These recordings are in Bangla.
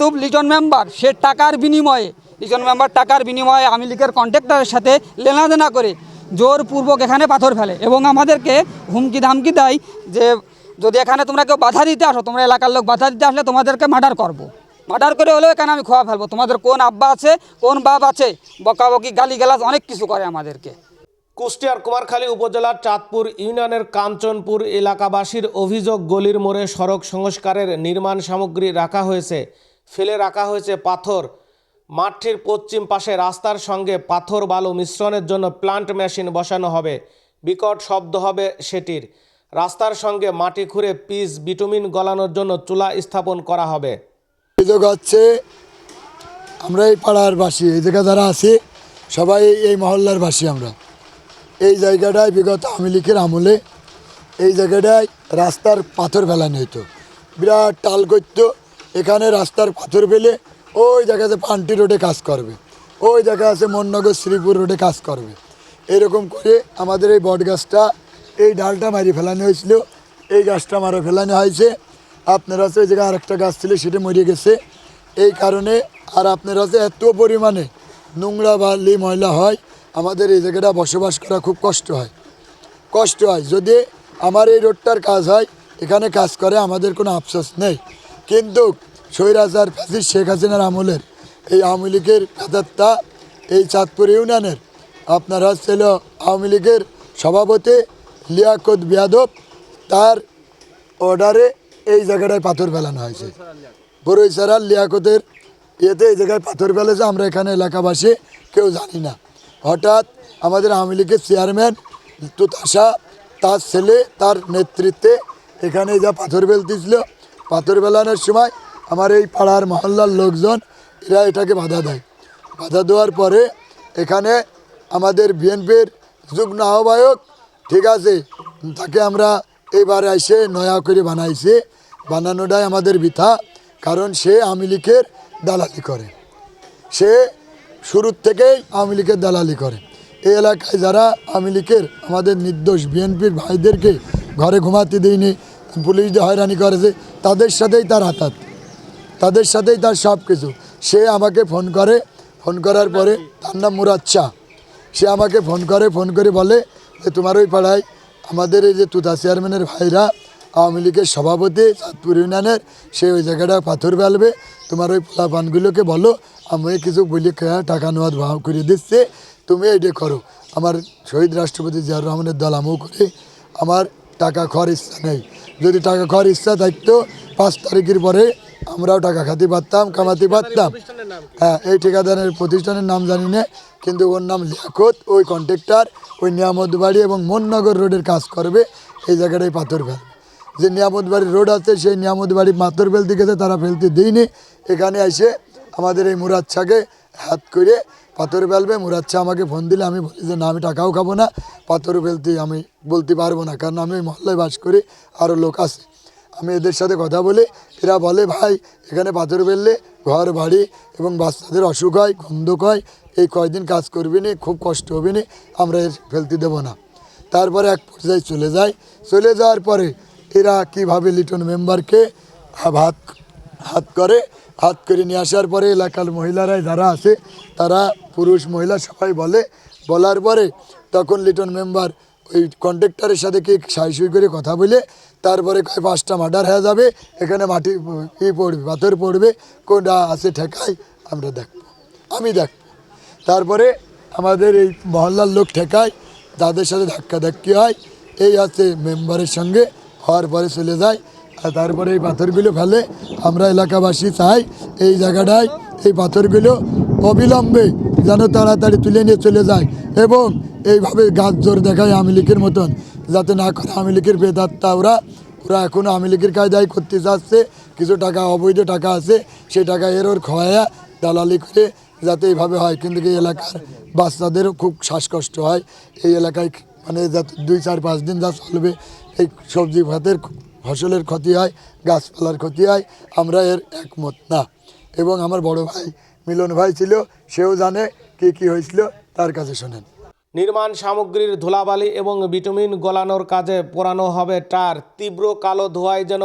তুব লিটন মেম্বার, সে টাকার বিনিময়ে, লিজন মেম্বার টাকার বিনিময়ে আওয়ামী লীগের কন্ট্রাক্টরের সাথে লেনাদেনা করে। জোরপূর্বক এখানে পাথর ফেলে এবং আমাদেরকে হুমকি ধামকি দেয় যে, যদি এখানে তোমরা কেউ বাধা দিতে আসো, তোমরা এলাকার লোক বাধা দিতে আসলে তোমাদেরকে মার্ডার করব। মার্ডার করে হলেও এখানে আমি খোয়া ফেলব। তোমাদের কোন আব্বা আছে, কোন বাপ আছে, বকাবকি গালি গালাজ অনেক কিছু করে আমাদেরকে। কুষ্টিয়ার কুমারখালী উপজেলার চাঁদপুর ইউনিয়নের কাঞ্চনপুর এলাকাবাসীর অভিযোগ, গলির মোড়ে সড়ক সংস্কারের নির্মাণ সামগ্রী রাখা হয়েছে। ফেলে রাখা হয়েছে পাথর। মাঠটির পশ্চিম পাশে রাস্তার সঙ্গে পাথর বালু মিশ্রণের জন্য প্লান্ট মেশিন বসানো হবে। বিকট শব্দ হবে সেটির। রাস্তার সঙ্গে মাটি খুঁড়ে পিচ বিটুমিন গলানোর জন্য চুলা স্থাপন করা হবে। অভিযোগ হচ্ছে আমরা এই পাড়ার বাসী, এই জায়গা যারা আছি, সবাই এই মহল্লার বাসী আমরা। এই জায়গাটায় বিগত আওয়ামী লীগের আমলে এই জায়গাটায় রাস্তার পাথর ফেলানো হতো বিরাট টাল করতো এখানে রাস্তার পাথর ফেলে ওই জায়গাতে পান্টি রোডে কাজ করবে। ওই জায়গা আছে মননগর শ্রীপুর রোডে কাজ করবে। এরকম করে আমাদের এই বট গাছটা এই ডালটা মারি ফেলানো হয়েছিল। এই গাছটা মারা ফেলানো হয়েছে। আপনার হচ্ছে ওই জায়গায় আরেকটা গাছ ছিল, সেটা মরে গেছে। এই কারণে আর আপনার হচ্ছে এত পরিমাণে নোংরা বালি ময়লা হয়, আমাদের এই জায়গাটা বসবাস করা খুব কষ্ট হয়। কষ্ট হয়। যদি আমার এই রোডটার কাজ হয়, এখানে কাজ করে আমাদের কোনো আফসোস নেই। কিন্তু স্বৈরাচার ফ্যাসিস শেখ হাসিনার আমলের এই আওয়ামী লীগের কাতারটা এই চাঁদপুর ইউনিয়নের আপনার ছিল আওয়ামী লীগের সভাপতি লিয়াকত বিয়াদব, তার অর্ডারে এই জায়গাটায় পাথর ফেলানো হয়েছে। বড়ইসারার লিয়াকতের ইয়েতে এই জায়গায় পাথর ফেলেছে, আমরা এখানে এলাকাবাসী কেউ জানি না। হঠাৎ আমাদের আওয়ামী লীগের চেয়ারম্যান তুতাশা, তার ছেলে, তার নেতৃত্বে এখানে যা পাথর ফেলতেছিল পাথর বেলানোর সময় আমার এই পাড়ার মহল্লার লোকজন, এরা এটাকে বাধা দেয়। বাধা দেওয়ার পরে এখানে আমাদের বিএনপির যুগ্ম আহ্বায়ক, ঠিক আছে, তাকে আমরা এবার এসে নয়া করে বানাইছে। বানানোটাই আমাদের বৃথা, কারণ সে আওয়ামী লীগের দালালি করে। সে শুরুর থেকেই আওয়ামী লীগের দালালি করে। এই এলাকায় যারা আওয়ামী লীগের আমাদের নির্দোষ বিএনপির ভাইদেরকে ঘরে ঘুমাতে দেয়নি পুলিশ দিয়ে হয়রানি করেছে, তাদের সাথেই তার হাতাত। তাদের সাথেই তার সব কিছু সে আমাকে ফোন করে, ফোন করার পরে তার নাম মুরাদ শাহ। সে আমাকে ফোন করে ফোন করে বলে যে, তোমার ওই পাড়ায় আমাদের এই যে তুতা চেয়ারম্যানের ভাইরা আওয়ামী লীগের সভাপতি চাঁদপুর ইউনিয়নের, সে ওই জায়গাটা পাথর ফেলবে। তোমার ওই পোলাপানগুলোকে বলো, আমি কিছু বলি টাকা নেওয়া ভাব করে দিচ্ছে। তুমি এইটা করো। আমার শহীদ রাষ্ট্রপতি জিয়াউর রহমানের দল আমিও করে আমার টাকা ইচ্ছা নেই। যদি টাকা খাওয়ার ইচ্ছা থাকতো পাঁচ তারিখের পরে আমরাও টাকা খাতে পারতাম কামাতে পারতাম। হ্যাঁ এই ঠিকাদারের প্রতিষ্ঠানের নাম জানি না কিন্তু ওর নাম লিয়াকত ওই কন্ট্রাক্টর ওই নিয়ামত বাড়ি এবং মননগর রোডের কাজ করবে এই জায়গাটায় পাথর ফেলবে যে নিয়ামত বাড়ির রোড আছে সেই নিয়ামত বাড়ি পাথর ফেলতে গেছে তারা ফেলতে দিইনি এখানে এসে আমাদের এই মুরাদ হাত করে পাথর ফেলবে শাহ আমাকে ফোন দিলে, আমি বলি যে, না, আমি টাকাও খাব না, পাথর ফেলতে আমি বলতে পারব না, কারণ আমি মহল্লায় বাস করি আরও লোক আছে। আমি এদের সাথে কথা বলি, এরা বলে, ভাই, এখানে পাথর ফেললে ঘর, বাড়ি এবং বাচ্চাদের অসুখ হয় গন্ধক হয়, এই কয়দিন কাজ করবি নি, খুব কষ্ট হবে নি, আমরা এর ফেলতে দেবো না। তারপরে এক পর্যায়ে চলে যায়। চলে যাওয়ার পরে এরা কীভাবে লিটন মেম্বারকে হাত হাত করে হাত করে নিয়ে আসার পরে এলাকার মহিলারাই যারা আছে, তারা পুরুষ, মহিলা সবাই বলে। বলার পরে তখন লিটন মেম্বার ওই কন্ট্রাক্টরের সাথে কি সাইসুই করে কথা বলে, তারপরে কয়, পাঁচটা মার্ডার হয়ে যাবে, এখানে মাটি ই পড়বে, পাথর পড়বে, কোনটা আছে ঠেকাই আমরা দেখব। আমি দেখব। তারপরে আমাদের এই মহল্লার লোক ঠেকায় তাদের সাথে ধাক্কা ধাক্কি হয়, এই আছে মেম্বারের সঙ্গে, হওয়ার পরে চলে যায়। আর তারপরে এই পাথরগুলো ফেলে আমরা এলাকাবাসী চাই এই জায়গাটায় এই পাথরগুলো অবিলম্বে যেন তাড়াতাড়ি তুলে নিয়ে চলে যায় এবং এইভাবে গাছ জোর দেখায় আওয়ামী লীগের মতন, যাতে না করে আওয়ামী লীগের বেদাত্তা ওরা। ওরা এখনও আওয়ামী লীগের কায়দায় করতে চাচ্ছে কিছু টাকা, অবৈধ টাকা আছে, সেই টাকা এর ওর খোয়া দালালি করে যাতে এইভাবে হয়। কিন্তু এই এলাকার বাচ্চাদেরও খুব শ্বাসকষ্ট হয়। এই এলাকায় মানে যাতে দুই, চার, পাঁচ দিন যা চলবে, এই সবজি ভাতের ফসলের ক্ষতি হয়, গাছপালার ক্ষতি হয়, আমরা এর একমত না। এবং আমার বড় ভাই মিলন ভাই ছিল, সেও জানে কি কি হয়েছিল, তার কাছে শোনেন। নির্মাণ সামগ্রীর ধুলাবালি এবং ভিটামিন গলানোর কাজে পোড়ানো হবে টার। তীব্র কালো ধোঁয়ায় যেন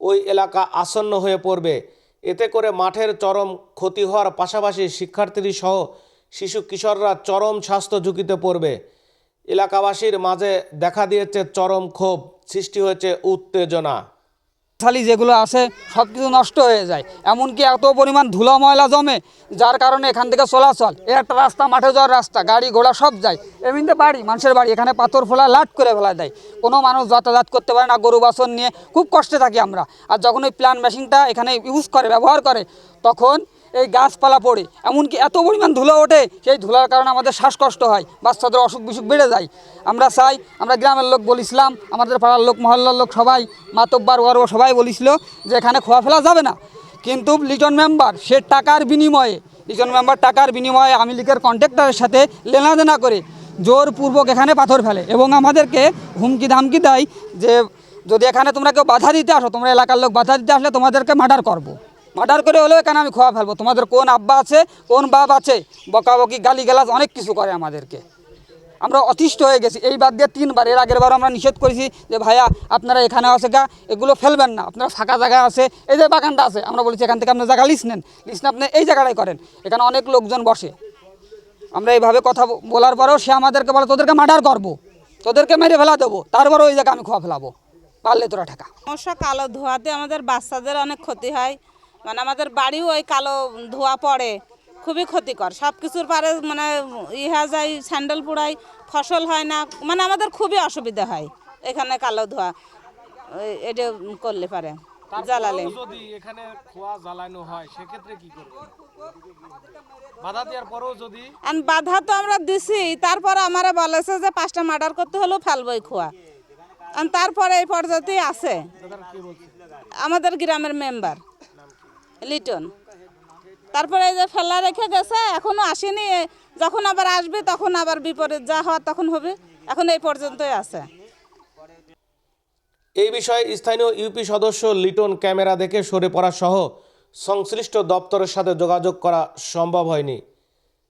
ওই এলাকা আসন্ন হয়ে পড়বে। এতে করে মাঠের চরম ক্ষতি হওয়ার পাশাপাশি শিক্ষার্থী সহ শিশু কিশোররা চরম স্বাস্থ্য ঝুঁকিতে পড়বে। এলাকাবাসীর মাঝে দেখা দিয়েছে চরম ক্ষোভ, সৃষ্টি হয়েছে উত্তেজনা। থালি যেগুলো আছে সব কিছু নষ্ট হয়ে যায়। এমনকি এত পরিমাণ ধুলো ময়লা জমে, যার কারণে এখান থেকে চলাচল এ একটা রাস্তা, মাঠে যাওয়ার রাস্তা, গাড়ি ঘোড়া সব যায়। এমনিতে বাড়ি, মানুষের বাড়ি, এখানে পাথর, ফোলা, লাট করে ফেলা দেয় কোনো মানুষ যাতায়াত করতে পারে না, গরু বাছন নিয়ে। খুব কষ্টে থাকি আমরা। আর যখন ওই প্ল্যান মেশিনটা এখানে ইউজ করে, ব্যবহার করে তখন এই গাছপালা পড়ে। এমনকি এত পরিমাণ ধুলো ওঠে, সেই ধুলার কারণে আমাদের শ্বাসকষ্ট হয়, বাচ্চাদের অসুখ বিসুখ বেড়ে যায়। আমরা চাই, আমরা গ্রামের লোক বলেছিলাম আমাদের পাড়ার লোক, মহল্লার লোক সবাই, মাতব্বার ওয়ার সবাই বলিছিল যে এখানে খোয়া ফেলা যাবে না। কিন্তু লিটন মেম্বার, সে টাকার বিনিময়ে, লিটন মেম্বার টাকার বিনিময়ে আমি লীগের কন্ট্রাক্টরের সাথে লেনাদেনা করে জোরপূর্বক এখানে পাথর ফেলে এবং আমাদেরকে হুমকি ধামকি দেয় যে, যদি এখানে তোমরা কেউ বাধা দিতে আসো, তোমরা এলাকার লোক বাধা দিতে আসলে তোমাদেরকে মার্ডার করব। মার্ডার করে হলেও এখানে আমি খোয়া ফেলব। তোমাদের কোন আব্বা আছে, কোন বাপ আছে, বকাবকি গালি গালাজ অনেক কিছু করে আমাদেরকে। আমরা অতিষ্ঠ হয়ে গেছি। এই বাদ দিয়ে তিনবার, এর আগের বার আমরা নিষেধ করেছি যে, ভাইয়া, আপনারা এখানে আছে গা, এগুলো ফেলবেন না। আপনারা ফাঁকা জায়গা আছে, এই যে বাগানটা আছে, আমরা বলেছি এখান থেকে আপনার জায়গা লিস নেন। লিস না আপনি এই জায়গাটাই করেন। এখানে অনেক লোকজন বসে। আমরা এইভাবে কথা বলার পরেও সে আমাদেরকে বলে, তোদেরকে মার্ডার করব। তোদেরকে মেরে ফেলা দেবো। তারপরে ওই জায়গা আমি খোয়া ফেলাবো। পারলে তোরা ঠেকা। সমস্যা, কালো ধোঁয়াতে আমাদের বাচ্চাদের অনেক ক্ষতি হয়। মানে আমাদের বাড়িও ওই কালো ধোঁয়া পড়ে খুবই ক্ষতিকর। সব কিছুর পারে মানে ইহা যায় স্যান্ডেল পুড়াই ফসল হয় না মানে আমাদের খুবই অসুবিধা হয় এখানে কালো ধোঁয়া। এটা করলে পারে জ্বালালে। যদি এখানে খোয়া জ্বালানো হয় সেক্ষেত্রে কি করবে? বাধা দেওয়ার পরেও যদি আর বাধা তো আমরা দিছি তারপরে আমারা বলেছে যে পাঁচটা মার্ডার করতে হলেও ফেলবই খোয়া। আর তারপরে এই পর্যায়েই আছে। আমাদের গ্রামের মেম্বার লিটন। তারপরে এই যে ফেলা রেখে গেছে, এখনও আসেনি। যখন আবার আসবে, তখন আবার বিপরীত যা হওয়ার তখন হবে। এখন এই পর্যন্তই আছে। এই বিষয়ে স্থানীয় ইউপি সদস্য লিটন ক্যামেরা দেখে সরে পড়া সহ সংশ্লিষ্ট দপ্তরের সাথে যোগাযোগ করা সম্ভব হয়নি।